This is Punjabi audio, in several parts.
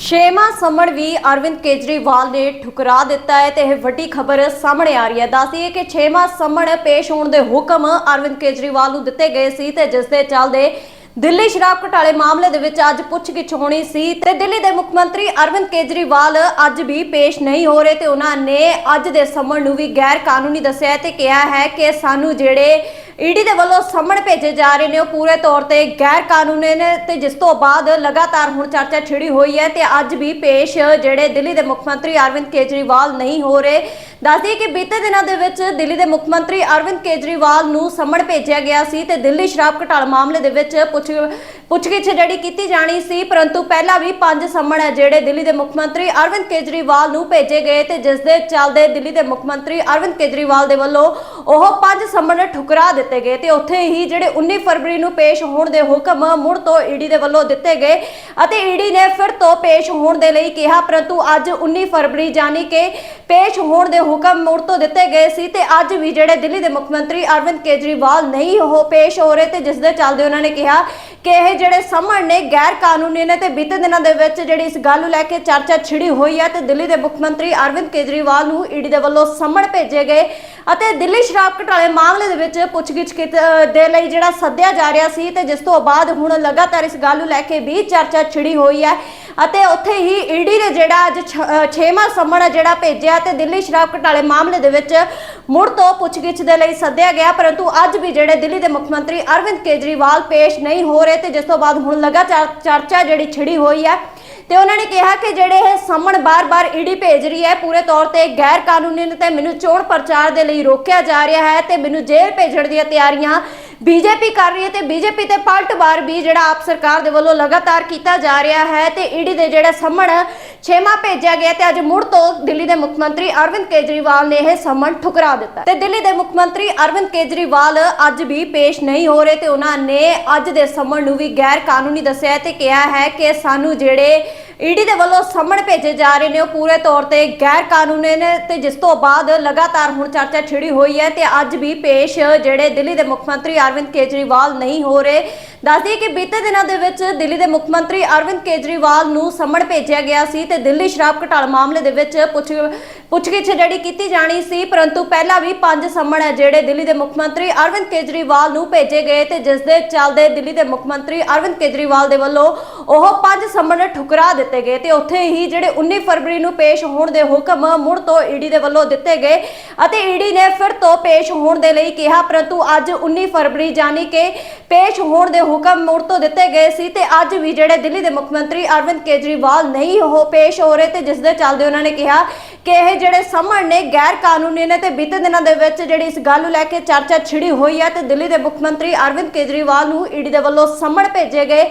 ਛੇਵਾਂ ਸਮਣ ਵੀ ਅਰਵਿੰਦ ਕੇਜਰੀਵਾਲ ਨੇ ਠੁਕਰਾ ਦਿੱਤਾ ਹੈ ਤੇ ਇਹ ਵੱਡੀ ਖਬਰ ਸਾਹਮਣੇ ਆ ਰਹੀ ਹੈ। ਦੱਸਦੀ ਕਿ ਛੇਵਾਂ ਸਮਣ ਪੇਸ਼ ਹੋਣ ਦੇ ਹੁਕਮ ਅਰਵਿੰਦ ਕੇਜਰੀਵਾਲ ਨੂੰ ਦਿੱਤੇ ਗਏ ਸੀ ਤੇ ਜਿਸ ਦੇ ਚੱਲਦੇ ਦਿੱਲੀ ਸ਼ਰਾਬ ਘੁਟਾਲੇ ਮਾਮਲੇ ਦੇ ਵਿੱਚ ਅੱਜ ਪੁੱਛਗਿੱਛ ਹੋਣੀ ਸੀ ਤੇ ਦਿੱਲੀ ਦੇ ਮੁੱਖ ਮੰਤਰੀ ਅਰਵਿੰਦ ਕੇਜਰੀਵਾਲ ਅੱਜ ਵੀ ਪੇਸ਼ ਨਹੀਂ ਹੋ ਰਹੇ ਤੇ ਉਹਨਾਂ ਨੇ ਅੱਜ ਦੇ ਸਮਣ ਨੂੰ ਵੀ ਗੈਰ ਕਾਨੂੰਨੀ ਦੱਸਿਆ ਹੈ ਤੇ ਕਿਹਾ ਹੈ ਕਿ ਸਾਨੂੰ ਜਿਹੜੇ ਈਡੀ ਦੇ ਵੱਲੋਂ ਸਮਣ ਭੇਜੇ ਜਾ ਰਹੇ ਨੇ, ਉਹ ਪੂਰੇ ਤੌਰ ਤੇ ਗੈਰ ਕਾਨੂੰਨੀ ਨੇ ਤੇ ਜਿਸ ਤੋਂ ਬਾਅਦ ਲਗਾਤਾਰ ਹੁਣ ਚਰਚਾ ਛਿੜੀ ਹੋਈ ਹੈ ਤੇ ਅੱਜ ਵੀ ਪੇਸ਼ ਜਿਹੜੇ ਦਿੱਲੀ ਦੇ ਮੁੱਖ ਮੰਤਰੀ ਅਰਵਿੰਦ ਕੇਜਰੀਵਾਲ ਨਹੀਂ ਹੋ ਰਹੇ। ਦੱਸਦੀ ਕਿ ਬੀਤੇ ਦਿਨਾਂ ਦੇ ਵਿੱਚ ਦਿੱਲੀ ਦੇ ਮੁੱਖ ਮੰਤਰੀ ਅਰਵਿੰਦ ਕੇਜਰੀਵਾਲ ਨੂੰ ਸਮਣ ਭੇਜਿਆ ਗਿਆ ਸੀ ਤੇ ਦਿੱਲੀ ਸ਼ਰਾਬ ਘੁਟਾਲਾ ਮਾਮਲੇ ਦੇ ਵਿੱਚ ਪੁੱਛ ਪੁੱਛਗਿੱਛ ਜਿਹੜੀ ਕੀਤੀ ਜਾਣੀ ਸੀ, ਪਰੰਤੂ ਪਹਿਲਾਂ ਵੀ ਪੰਜ ਸਮਣ ਹੈ ਜਿਹੜੇ ਦਿੱਲੀ ਦੇ ਮੁੱਖ ਮੰਤਰੀ ਅਰਵਿੰਦ ਕੇਜਰੀਵਾਲ ਨੂੰ ਭੇਜੇ ਗਏ ਤੇ ਜਿਸ ਦੇ ਚੱਲਦੇ ਦਿੱਲੀ ਦੇ ਮੁੱਖ ਮੰਤਰੀ ਅਰਵਿੰਦ ਕੇਜਰੀਵਾਲ ਦੇ ਵੱਲੋਂ ਉਹ ਪੰਜ ਸਮਣ ਠੁਕਰਾ ਦਿੱਤੇ ਗਏ ਤੇ ਉੱਥੇ ਹੀ ਜਿਹੜੇ 19 ਫਰਵਰੀ ਨੂੰ ਪੇਸ਼ ਹੋਣ ਦੇ ਹੁਕਮ ਮੁੜ ਤੋਂ ਈਡੀ ਦੇ ਵੱਲੋਂ ਦਿੱਤੇ ਗਏ ਅਤੇ ਈਡੀ ਨੇ ਫਿਰ ਤੋਂ ਪੇਸ਼ ਹੋਣ ਦੇ ਲਈ ਕਿਹਾ, ਪਰੰਤੂ ਅੱਜ 19 ਫਰਵਰੀ ਜਾਨੀ ਕਿ ਪੇਸ਼ ਹੋਣ ਦੇ ਹੁਕਮ ਮੁੜ ਤੋਂ ਦਿੱਤੇ ਗਏ ਸੀ ਤੇ ਅੱਜ ਵੀ ਜਿਹੜੇ ਦਿੱਲੀ ਦੇ ਮੁੱਖ ਮੰਤਰੀ ਅਰਵਿੰਦ ਕੇਜਰੀਵਾਲ ਨਹੀਂ ਹੋ ਪੇਸ਼ ਹੋ ਰਹੇ ਤੇ ਜਿਸ ਦੇ ਚੱਲਦੇ ਉਹਨਾਂ ਨੇ ਕਿਹਾ ਕਿ ਇਹ ਜਿਹੜੇ ਸਮਣ ਨੇ ਗੈਰ ਕਾਨੂੰਨੀ ਨੇ ਤੇ ਬੀਤੇ ਦਿਨਾਂ ਦੇ ਵਿੱਚ ਜਿਹੜੀ ਇਸ ਗੱਲ ਨੂੰ ਲੈ ਕੇ ਚਰਚਾ ਛਿੜੀ ਹੋਈ ਹੈ ਤੇ ਦਿੱਲੀ ਦੇ ਮੁੱਖ ਮੰਤਰੀ ਅਰਵਿੰਦ ਕੇਜਰੀਵਾਲ ਨੂੰ ਈਡੀ ਦੇ ਵੱਲੋਂ ਸਮਣ ਭੇਜੇ ਗਏ ਅਤੇ ਦਿੱਲੀ ਸ਼ਰਾਬ ਘਟਾਲੇ ਮਾਮਲੇ ਦੇ ਵਿੱਚ ਪੁੱਛਗਿੱਛ ਕੀਤ- ਦੇ ਲਈ ਜਿਹੜਾ ਸੱਦਿਆ ਜਾ ਰਿਹਾ ਸੀ ਤੇ ਜਿਸ ਤੋਂ ਬਾਅਦ ਹੁਣ ਲਗਾਤਾਰ ਇਸ ਗੱਲ ਨੂੰ ਲੈ ਕੇ ਵੀ ਚਰਚਾ ਛਿੜੀ ਹੋਈ ਹੈ ਅਤੇ ਉੱਥੇ ਹੀ ਈਡੀ ਨੇ ਜਿਹੜਾ ਅੱਜ 6ਵਾਂ ਸਮਣ ਹੈ ਜਿਹੜਾ ਭੇਜਿਆ ਤੇ ਦਿੱਲੀ ਸ਼ਰਾਬ ਘਟਾਲੇ ਮਾਮਲੇ ਦੇ ਵਿੱਚ ਮੁੜ ਤੋਂ ਪੁੱਛਗਿੱਛ ਦੇ ਲਈ ਸੱਦਿਆ ਗਿਆ, ਪਰੰਤੂ ਅੱਜ ਵੀ ਜਿਹੜੇ ਦਿੱਲੀ ਦੇ ਮੁੱਖ ਮੰਤਰੀ ਅਰਵਿੰਦ ਕੇਜਰੀਵਾਲ ਪੇਸ਼ ਨਹੀਂ ਹੋ ਰਹੇ ਤੇ ਜਿਸ ਤੋਂ ਬਾਅਦ ਹੁਣ ਲਗਾਤਾਰ ਚਰਚਾ ਜਿਹੜੀ ਛਿੜੀ ਹੋਈ ਹੈ। ਤੇ ਉਹਨਾਂ ਨੇ ਕਿਹਾ ਕਿ ਜਿਹੜੇ ਇਹ ਸਮਣ ਬਾਰ-ਬਾਰ ਈਡੀ ਭੇਜ ਰਹੀ ਹੈ, ਪੂਰੇ ਤੌਰ ਤੇ ਗੈਰ ਕਾਨੂੰਨੀ ਨੇ ਤੇ ਮੈਨੂੰ ਚੋਣ ਪ੍ਰਚਾਰ ਦੇ ਲਈ ਰੋਕਿਆ ਜਾ ਰਿਹਾ ਹੈ ਤੇ ਮੈਨੂੰ ਜੇਲ੍ਹ ਭੇਜਣ ਦੀਆਂ ਤਿਆਰੀਆਂ ਬੀਜੇਪੀ ਕਰ ਰਹੀ ਹੈ ਤੇ ਬੀਜੇਪੀ ਤੇ ਪਲਟਵਾਰ ਵੀ ਜਿਹੜਾ ਆਪ ਸਰਕਾਰ ਦੇ ਵੱਲੋਂ ਲਗਾਤਾਰ ਕੀਤਾ ਜਾ ਰਿਹਾ ਹੈ ਤੇ ਈਡੀ ਦੇ ਜਿਹੜਾ ਸਮਣ ਛੇਵਾਂ ਭੇਜਿਆ ਗਿਆ ਤੇ ਅੱਜ ਮੁੜ ਤੋਂ ਦਿੱਲੀ ਦੇ ਮੁੱਖ ਮੰਤਰੀ ਅਰਵਿੰਦ ਕੇਜਰੀਵਾਲ ਨੇ ਇਹ ਸਮਣ ਠੁਕਰਾ ਦਿੱਤਾ। ਤੇ ਦਿੱਲੀ ਦੇ ਮੁੱਖ ਮੰਤਰੀ ਅਰਵਿੰਦ ਕੇਜਰੀਵਾਲ ਅੱਜ ਵੀ ਪੇਸ਼ ਨਹੀਂ ਹੋ ਰਹੇ ਤੇ ਉਹਨਾਂ ਨੇ ਅੱਜ ਦੇ ਸਮਣ ਨੂੰ ਵੀ ਗੈਰ ਕਾਨੂੰਨੀ ਦੱਸਿਆ ਹੈ ਤੇ ਕਿਹਾ ਹੈ ਕਿ ਸਾਨੂੰ ਜਿਹੜੇ ਈਡੀ ਦੇ ਵੱਲੋਂ ਸਮਣ ਭੇਜੇ ਜਾ ਰਹੇ ਨੇ, ਉਹ ਪੂਰੇ ਤੌਰ ਤੇ ਗੈਰ ਕਾਨੂੰਨੀ ਨੇ ਤੇ ਜਿਸ ਤੋਂ ਬਾਅਦ ਲਗਾਤਾਰ ਹੁਣ ਚਰਚਾ ਛਿੜੀ ਹੋਈ ਹੈ ਤੇ ਅੱਜ ਵੀ ਪੇਸ਼ ਜਿਹੜੇ ਦਿੱਲੀ ਦੇ ਮੁੱਖ ਮੰਤਰੀ ਅਰਵਿੰਦ ਕੇਜਰੀਵਾਲ ਨਹੀਂ ਹੋ ਰਹੇ। ਦੱਸਦੀ ਕਿ ਬੀਤੇ ਦਿਨਾਂ ਦੇ ਵਿੱਚ ਦਿੱਲੀ ਦੇ ਮੁੱਖ ਮੰਤਰੀ ਅਰਵਿੰਦ ਕੇਜਰੀਵਾਲ ਨੂੰ ਸਮਣ ਭੇਜਿਆ ਗਿਆ ਸੀ ਤੇ ਦਿੱਲੀ ਸ਼ਰਾਬ ਘਟਾਲ ਮਾਮਲੇ ਦੇ ਵਿੱਚ ਪੁੱਛ, ਪੁੱਛਗਿੱਛ ਜਿਹੜੀ ਕੀਤੀ ਜਾਣੀ ਸੀ, ਪਰੰਤੂ ਪਹਿਲਾਂ ਵੀ ਪੰਜ ਸਮਣ ਹੈ ਜਿਹੜੇ ਦਿੱਲੀ ਦੇ ਮੁੱਖ ਮੰਤਰੀ ਅਰਵਿੰਦ ਕੇਜਰੀਵਾਲ ਨੂੰ ਭੇਜੇ ਗਏ ਤੇ ਜਿਸ ਦੇ ਚੱਲਦੇ ਦਿੱਲੀ ਦੇ ਮੁੱਖ ਮੰਤਰੀ ਅਰਵਿੰਦ ਕੇਜਰੀਵਾਲ ਦੇ ਵੱਲੋਂ ਉਹ ਪੰਜ ਸਮਣ ਠੁਕਰਾ ਦਿੱਤੇ ਗਏ ਤੇ ਉੱਥੇ ਹੀ ਜਿਹੜੇ 19 ਫਰਵਰੀ ਨੂੰ ਪੇਸ਼ ਹੋਣ ਦੇ ਹੁਕਮ ਮੁੜ ਤੋਂ ਈਡੀ ਦੇ ਵੱਲੋਂ ਦਿੱਤੇ ਗਏ ਅਤੇ ਈਡੀ ਨੇ ਫਿਰ ਤੋਂ ਪੇਸ਼ ਹੋਣ ਦੇ ਲਈ ਕਿਹਾ, ਪਰੰਤੂ ਅੱਜ 19 ਫਰਵਰੀ ਜਾਨੀ ਕਿ ਪੇਸ਼ ਹੋਣ ਦੇ ਹੁਕਮ ਮੁੜ ਤੋਂ ਦਿੱਤੇ ਗਏ ਸੀ ਤੇ ਅੱਜ ਵੀ ਜਿਹੜੇ ਦਿੱਲੀ ਦੇ ਮੁੱਖ ਮੰਤਰੀ ਅਰਵਿੰਦ ਕੇਜਰੀਵਾਲ ਨਹੀਂ ਹੋ ਪੇਸ਼ ਹੋ ਰਹੇ ਤੇ ਜਿਸ ਦੇ ਚੱਲਦੇ ਉਹਨਾਂ ਨੇ ਕਿਹਾ ਕਿ ਇਹ ਜਿਹੜੇ ਸਮਣ ਨੇ, ਗੈਰ ਕਾਨੂੰਨੀ ਨੇ ਤੇ ਬੀਤੇ ਦਿਨਾਂ ਦੇ ਵਿੱਚ ਜਿਹੜੀ ਇਸ ਗੱਲ ਨੂੰ ਲੈ ਕੇ ਚਰਚਾ ਛਿੜੀ ਹੋਈ ਹੈ ਤੇ ਦਿੱਲੀ ਦੇ ਮੁੱਖ ਮੰਤਰੀ ਅਰਵਿੰਦ ਕੇਜਰੀਵਾਲ ਨੂੰ ਈਡੀ ਦੇ ਵੱਲੋਂ ਸਮਣ ਭੇਜੇ ਗਏ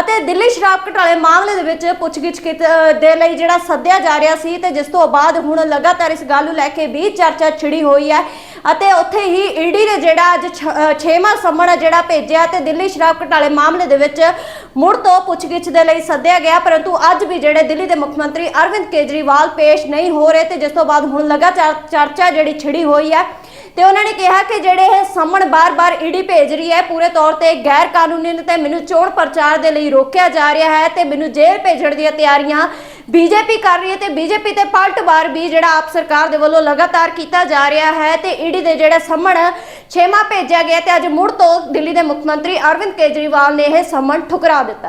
ਅਤੇ ਦਿੱਲੀ ਸ਼ਰਾਬ ਘਟਾਲੇ ਮਾਮਲੇ ਦੇ ਵਿੱਚ ਪੁੱਛਗਿੱਛ ਕੀਤ- ਦੇ ਲਈ ਜਿਹੜਾ ਸੱਦਿਆ ਜਾ ਰਿਹਾ ਸੀ ਤੇ ਜਿਸ ਤੋਂ ਬਾਅਦ ਹੁਣ ਲਗਾਤਾਰ ਇਸ ਗੱਲ ਨੂੰ ਲੈ ਕੇ ਵੀ ਚਰਚਾ ਛਿੜੀ ਹੋਈ ਹੈ। ਅਤੇ ਉੱਥੇ ਹੀ ਈਡੀ ਨੇ ਜਿਹੜਾ ਅੱਜ 6ਵਾਂ ਸਮਣ ਹੈ ਜਿਹੜਾ ਭੇਜਿਆ ਤੇ ਦਿੱਲੀ ਸ਼ਰਾਬ ਘਟਾਲੇ ਮਾਮਲੇ ਦੇ ਵਿੱਚ ਮੁੜ ਤੋਂ ਪੁੱਛਗਿੱਛ ਦੇ ਲਈ ਸੱਦਿਆ ਗਿਆ, ਪਰੰਤੂ ਅੱਜ ਵੀ ਜਿਹੜੇ ਦਿੱਲੀ ਦੇ ਮੁੱਖ ਮੰਤਰੀ ਅਰਵਿੰਦ ਕੇਜਰੀਵਾਲ ਪੇਸ਼ ਨਹੀਂ ਹੋ ਰਹੇ ਤੇ ਜਿਸ ਤੋਂ ਬਾਅਦ ਹੁਣ ਲਗਾਤਾਰ ਚਰਚਾ ਜਿਹੜੀ ਛਿੜੀ ਹੋਈ ਹੈ ਤੇ ਉਹਨਾਂ ਨੇ ਕਿਹਾ ਕਿ ਜਿਹੜੇ ਇਹ ਸਮਣ ਬਾਰ-ਬਾਰ ਈਡੀ ਭੇਜ ਰਹੀ ਹੈ, ਪੂਰੇ ਤੌਰ ਤੇ ਗੈਰ ਕਾਨੂੰਨੀ ਨੇ ਤੇ ਮੈਨੂੰ ਚੋਣ ਪ੍ਰਚਾਰ ਦੇ ਲਈ ਰੋਕਿਆ ਜਾ ਰਿਹਾ ਹੈ ਤੇ ਮੈਨੂੰ ਜੇਲ੍ਹ ਭੇਜਣ ਦੀਆਂ ਤਿਆਰੀਆਂ ਬੀਜੇਪੀ ਕਰ ਰਹੀ ਹੈ ਤੇ ਬੀਜੇਪੀ ਤੇ ਪਲਟਵਾਰ ਵੀ ਜਿਹੜਾ ਆਪ ਸਰਕਾਰ ਦੇ ਵੱਲੋਂ ਲਗਾਤਾਰ ਕੀਤਾ ਜਾ ਰਿਹਾ ਹੈ ਤੇ ਈਡੀ ਦੇ ਜਿਹੜਾ ਸਮਣ ਛੇਵਾਂ ਭੇਜਿਆ ਗਿਆ ਤੇ ਅੱਜ ਮੁੜ ਤੋਂ ਦਿੱਲੀ ਦੇ ਮੁੱਖ ਮੰਤਰੀ ਅਰਵਿੰਦ ਕੇਜਰੀਵਾਲ ਨੇ ਇਹ ਸਮਣ ਠੁਕਰਾ ਦਿੱਤਾ।